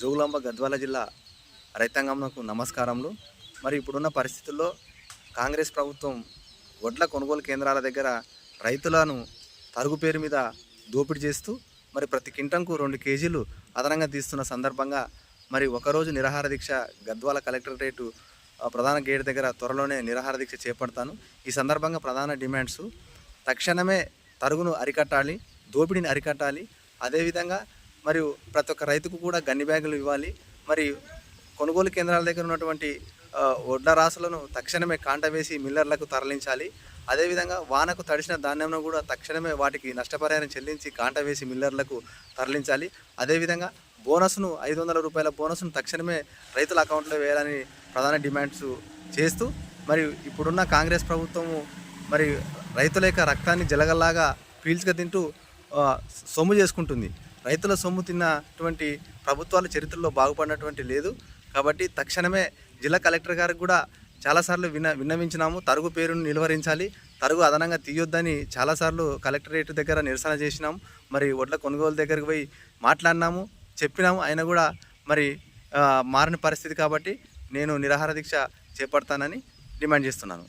జోగులాంబ గద్వాల జిల్లా రైతాంగంకు నమస్కారములు. మరి ఇప్పుడున్న పరిస్థితుల్లో కాంగ్రెస్ ప్రభుత్వం వడ్ల కొనుగోలు కేంద్రాల దగ్గర రైతులను తరుగు పేరు మీద దోపిడీ చేస్తూ మరి ప్రతి కింటంకు రెండు కేజీలు అదనంగా తీస్తున్న సందర్భంగా మరి ఒకరోజు నిరాహార దీక్ష గద్వాల కలెక్టరేటు ప్రధాన గేట్ దగ్గర త్వరలోనే నిరాహార దీక్ష చేపడతాను. ఈ సందర్భంగా ప్రధాన డిమాండ్స్ తక్షణమే తరుగును అరికట్టాలి దోపిడీని అరికట్టాలి. అదేవిధంగా మరియు ప్రతి ఒక్క రైతుకు కూడా గన్ని బ్యాగులు ఇవ్వాలి. మరి కొనుగోలు కేంద్రాల దగ్గర ఉన్నటువంటి ఆ, వడ్ల రాసులను తక్షణమే కాంట వేసి మిల్లర్లకు తరలించాలి. అదేవిధంగా వానకు తడిసిన ధాన్యంను కూడా తక్షణమే వాటికి నష్టపరిహారం చెల్లించి కాంట వేసి మిల్లర్లకు తరలించాలి. అదేవిధంగా బోనస్ను ఐదు వందల రూపాయల బోనస్ను తక్షణమే రైతుల అకౌంట్లో వేయాలని ప్రధాన డిమాండ్స్ చేస్తూ మరి ఇప్పుడున్న కాంగ్రెస్ ప్రభుత్వము మరి రైతుల యొక్క రక్తాన్ని జలగల్లాగా పీల్చుక తింటూ సొమ్ము చేసుకుంటుంది. రైతుల సొమ్ము తిన్నటువంటి ప్రభుత్వాల చరిత్రలో బాగుపడినటువంటి లేదు. కాబట్టి తక్షణమే జిల్లా కలెక్టర్ గారికి కూడా చాలాసార్లు విన్న విన్నవించినాము. తరుగు పేరును నిలువరించాలి. తరుగు అదనంగా తీయొద్దని చాలాసార్లు కలెక్టరేట్ దగ్గర నిరసన చేసినాం. మరి వడ్ల కొనుగోలు దగ్గరికి పోయి మాట్లాడినాము చెప్పినాము. ఆయన కూడా మరి మారిన పరిస్థితి కాబట్టి నేను నిరాహార దీక్ష చేపడతానని డిమాండ్ చేస్తున్నాను.